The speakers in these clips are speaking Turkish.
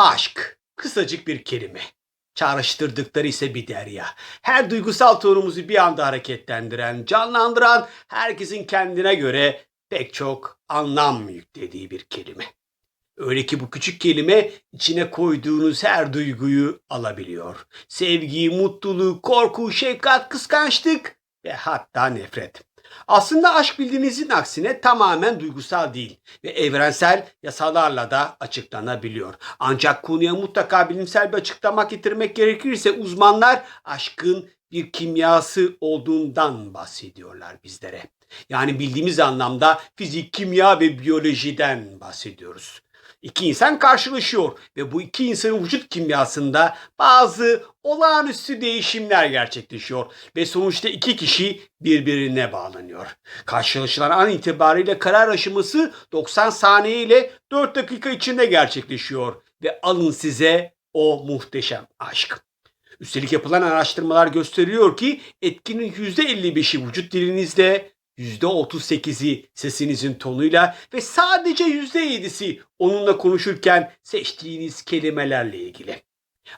Aşk. Kısacık bir kelime. Çağrıştırdıkları ise bir derya. Her duygusal tonumuzu bir anda hareketlendiren, canlandıran, herkesin kendine göre pek çok anlam yüklediği bir kelime. Öyle ki bu küçük kelime içine koyduğunuz her duyguyu alabiliyor. Sevgi, mutluluk, korku, şefkat, kıskançlık ve hatta nefret. Aslında aşk bildiğinizin aksine tamamen duygusal değil ve evrensel yasalarla da açıklanabiliyor. Ancak konuya mutlaka bilimsel bir açıklama getirmek gerekirse uzmanlar aşkın bir kimyası olduğundan bahsediyorlar bizlere. Yani bildiğimiz anlamda fizik, kimya ve biyolojiden bahsediyoruz. İki insan karşılaşıyor ve bu iki insanın vücut kimyasında bazı olağanüstü değişimler gerçekleşiyor ve sonuçta iki kişi birbirine bağlanıyor. Karşılaşılan an itibariyle karar aşaması 90 saniye ile 4 dakika içinde gerçekleşiyor ve alın size o muhteşem aşk. Üstelik yapılan araştırmalar gösteriyor ki etkinin %55'i vücut dilinizle, %38'i sesinizin tonuyla ve sadece %7'si onunla konuşurken seçtiğiniz kelimelerle ilgili.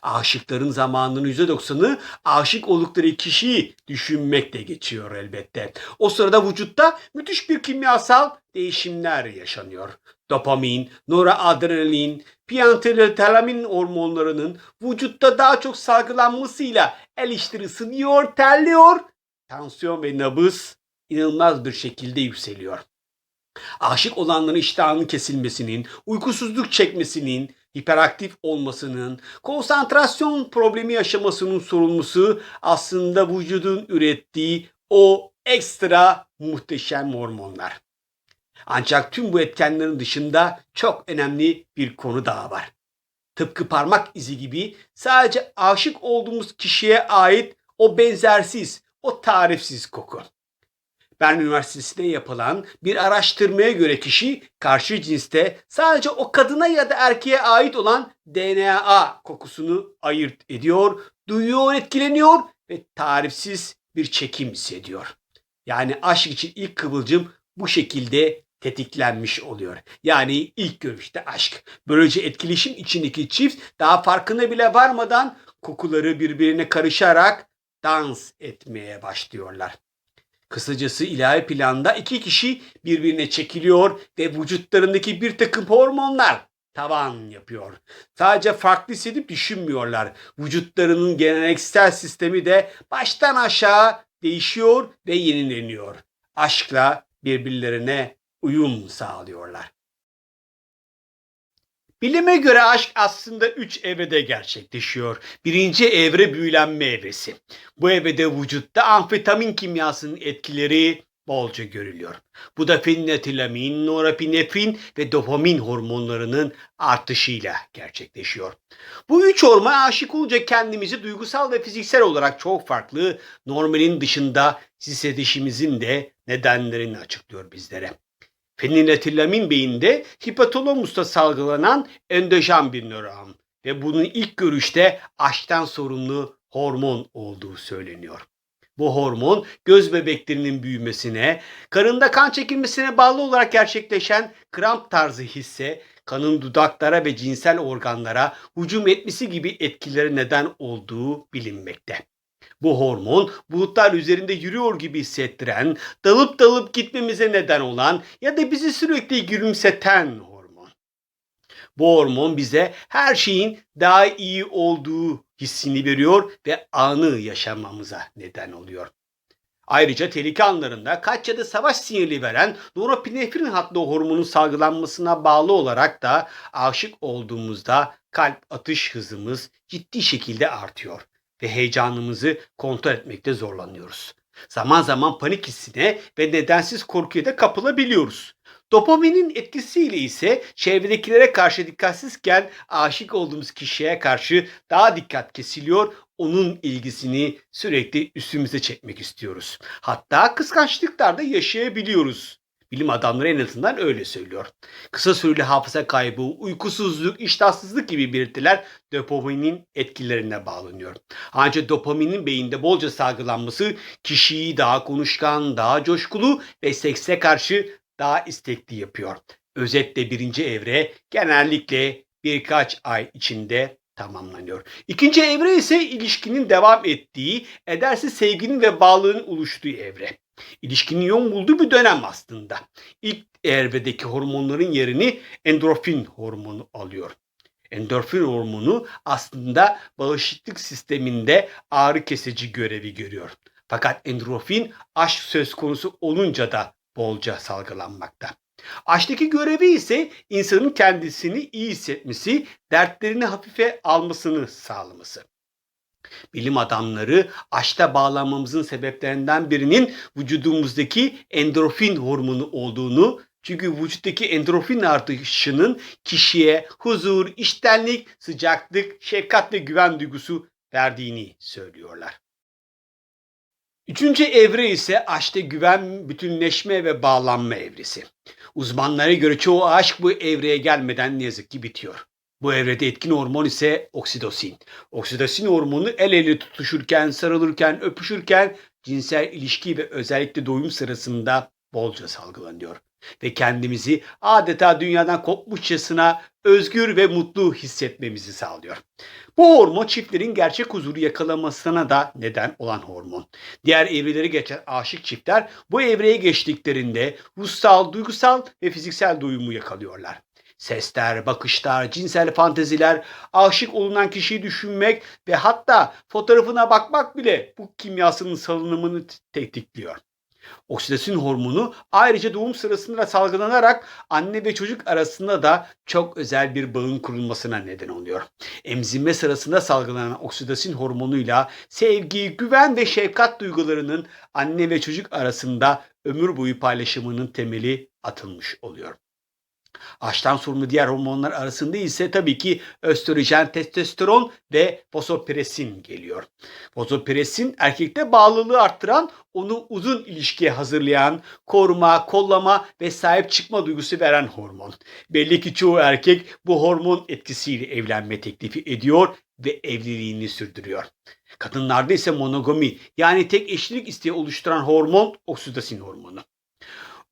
Aşıkların zamanının %90'ı aşık oldukları kişiyi düşünmekle geçiyor elbette. O sırada vücutta müthiş bir kimyasal değişimler yaşanıyor. Dopamin, noradrenalin, piyantalamin hormonlarının vücutta daha çok salgılanmasıyla el işleri ısınıyor, terliyor. Tansiyon ve nabız inanılmaz bir şekilde yükseliyor. Aşık olanların iştahının kesilmesinin, uykusuzluk çekmesinin, hiperaktif olmasının, konsantrasyon problemi yaşamasının sorumlusu aslında vücudun ürettiği o ekstra muhteşem hormonlar. Ancak tüm bu etkenlerin dışında çok önemli bir konu daha var. Tıpkı parmak izi gibi sadece aşık olduğumuz kişiye ait o benzersiz, o tarifsiz koku. Bern Üniversitesi'nde yapılan bir araştırmaya göre kişi karşı cinste sadece o kadına ya da erkeğe ait olan DNA kokusunu ayırt ediyor, duyuyor, etkileniyor ve tarifsiz bir çekim hissediyor. Yani aşk için ilk kıvılcım bu şekilde tetiklenmiş oluyor. Yani ilk görüşte aşk. Böylece etkileşim içindeki çift daha farkına bile varmadan kokuları birbirine karışarak dans etmeye başlıyorlar. Kısacası ilahi planda iki kişi birbirine çekiliyor ve vücutlarındaki bir takım hormonlar tavan yapıyor. Sadece farklı hissedip düşünmüyorlar. Vücutlarının geleneksel sistemi de baştan aşağı değişiyor ve yenileniyor. Aşkla birbirlerine uyum sağlıyorlar. Bilime göre aşk aslında üç evrede gerçekleşiyor. Birinci evre büyülenme evresi. Bu evrede vücutta amfetamin kimyasının etkileri bolca görülüyor. Bu da feniletilamin, norepinefrin ve dopamin hormonlarının artışıyla gerçekleşiyor. Bu üç hormon aşık olunca kendimizi duygusal ve fiziksel olarak çok farklı, normalin dışında hissedişimizin de nedenlerini açıklıyor bizlere. Feniletilamin beyinde hipotalamusta salgılanan endojen bir nöron ve bunun ilk görüşte aşktan sorumlu hormon olduğu söyleniyor. Bu hormon göz bebeklerinin büyümesine, karında kan çekilmesine bağlı olarak gerçekleşen kramp tarzı hisse, kanın dudaklara ve cinsel organlara hücum etmesi gibi etkilere neden olduğu bilinmekte. Bu hormon bulutlar üzerinde yürüyor gibi hissettiren, dalıp dalıp gitmemize neden olan ya da bizi sürekli gülümseten hormon. Bu hormon bize her şeyin daha iyi olduğu hissini veriyor ve anı yaşamamıza neden oluyor. Ayrıca tehlike anlarında kaç ya da savaş sinyali veren norepinefrin adlı hormonun salgılanmasına bağlı olarak da aşık olduğumuzda kalp atış hızımız ciddi şekilde artıyor ve heyecanımızı kontrol etmekte zorlanıyoruz. Zaman zaman panik hissine ve nedensiz korkuya da kapılabiliyoruz. Dopaminin etkisiyle ise çevredekilere karşı dikkatsizken aşık olduğumuz kişiye karşı daha dikkat kesiliyor, onun ilgisini sürekli üstümüze çekmek istiyoruz. Hatta kıskançlıklarda yaşayabiliyoruz. Bilim adamları en azından öyle söylüyor. Kısa süreli hafıza kaybı, uykusuzluk, iştahsızlık gibi belirtiler dopaminin etkilerine bağlanıyor. Ancak dopaminin beyinde bolca salgılanması kişiyi daha konuşkan, daha coşkulu ve sekse karşı daha istekli yapıyor. Özetle birinci evre genellikle birkaç ay içinde tamamlanıyor. İkinci evre ise ilişkinin devam ettiği, edersiz sevginin ve bağlılığın oluştuğu evre. İlişkinin yoğun bulduğu bir dönem aslında. İlk evredeki hormonların yerini endorfin hormonu alıyor. Endorfin hormonu aslında bağışıklık sisteminde ağrı kesici görevi görüyor. Fakat endorfin aşk söz konusu olunca da bolca salgılanmakta. Aşktaki görevi ise insanın kendisini iyi hissetmesi, dertlerini hafife almasını sağlaması. Bilim adamları aşkta bağlanmamızın sebeplerinden birinin vücudumuzdaki endorfin hormonu olduğunu çünkü vücuttaki endorfin artışının kişiye huzur, iştenlik, sıcaklık, şefkat ve güven duygusu verdiğini söylüyorlar. Üçüncü evre ise aşkta güven, bütünleşme ve bağlanma evresi. Uzmanlara göre çoğu aşk bu evreye gelmeden ne yazık ki bitiyor. Bu evrede etkin hormon ise oksitosin. Oksitosin hormonu el ele tutuşurken, sarılırken, öpüşürken cinsel ilişki ve özellikle doğum sırasında bolca salgılanıyor. Ve kendimizi adeta dünyadan kopmuşçasına özgür ve mutlu hissetmemizi sağlıyor. Bu hormon çiftlerin gerçek huzuru yakalamasına da neden olan hormon. Diğer evreleri geçen aşık çiftler bu evreye geçtiklerinde ruhsal, duygusal ve fiziksel doyumu yakalıyorlar. Sesler, bakışlar, cinsel fanteziler, aşık olunan kişiyi düşünmek ve hatta fotoğrafına bakmak bile bu kimyasının salınımını tetikliyor. Oksitosin hormonu ayrıca doğum sırasında salgılanarak anne ve çocuk arasında da çok özel bir bağın kurulmasına neden oluyor. Emzinme sırasında salgılanan oksitosin hormonuyla sevgi, güven ve şefkat duygularının anne ve çocuk arasında ömür boyu paylaşımının temeli atılmış oluyor. Açtan sorumlu diğer hormonlar arasında ise tabii ki östrojen, testosteron ve vasopresin geliyor. Vasopresin erkekte bağlılığı arttıran, onu uzun ilişkiye hazırlayan, koruma, kollama ve sahip çıkma duygusu veren hormon. Belli ki çoğu erkek bu hormon etkisiyle evlenme teklifi ediyor ve evliliğini sürdürüyor. Kadınlarda ise monogami yani tek eşlilik isteği oluşturan hormon oksitosin hormonu.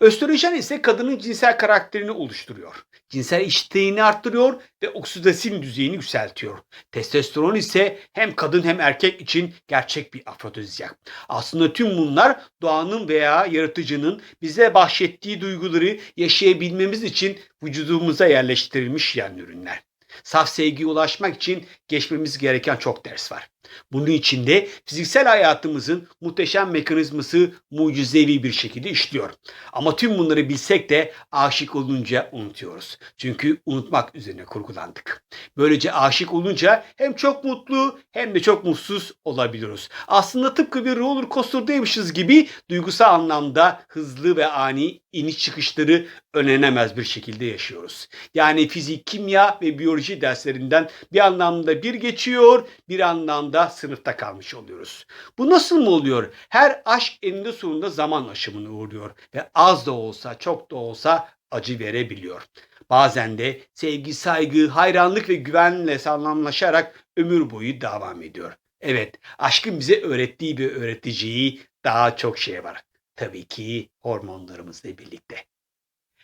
Östrojen ise kadının cinsel karakterini oluşturuyor. Cinsel iştahını arttırıyor ve oksitosin düzeyini yükseltiyor. Testosteron ise hem kadın hem erkek için gerçek bir afrodizyak. Aslında tüm bunlar doğanın veya yaratıcının bize bahşettiği duyguları yaşayabilmemiz için vücudumuza yerleştirilmiş yan ürünler. Saf sevgiye ulaşmak için geçmemiz gereken çok ders var. Bunun içinde fiziksel hayatımızın muhteşem mekanizması mucizevi bir şekilde işliyor. Ama tüm bunları bilsek de aşık olunca unutuyoruz. Çünkü unutmak üzerine kurgulandık. Böylece aşık olunca hem çok mutlu hem de çok mutsuz olabiliyoruz. Aslında tıpkı bir roller coaster'daymışız gibi duygusal anlamda hızlı ve ani iniş çıkışları önlenemez bir şekilde yaşıyoruz. Yani fizik, kimya ve biyoloji derslerinden bir anlamda bir geçiyor, bir anlamda sınıfta kalmış oluyoruz. Bu nasıl mı oluyor? Her aşk eninde sonunda zaman aşımına uğruyor ve az da olsa çok da olsa acı verebiliyor. Bazen de sevgi, saygı, hayranlık ve güvenle sağlamlaşarak ömür boyu devam ediyor. Evet, aşkın bize öğrettiği ve öğreteceği daha çok şey var. Tabii ki hormonlarımızla birlikte.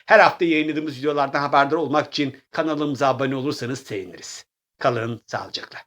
Her hafta yayınladığımız videolardan haberdar olmak için kanalımıza abone olursanız seviniriz. Kalın sağlıcakla.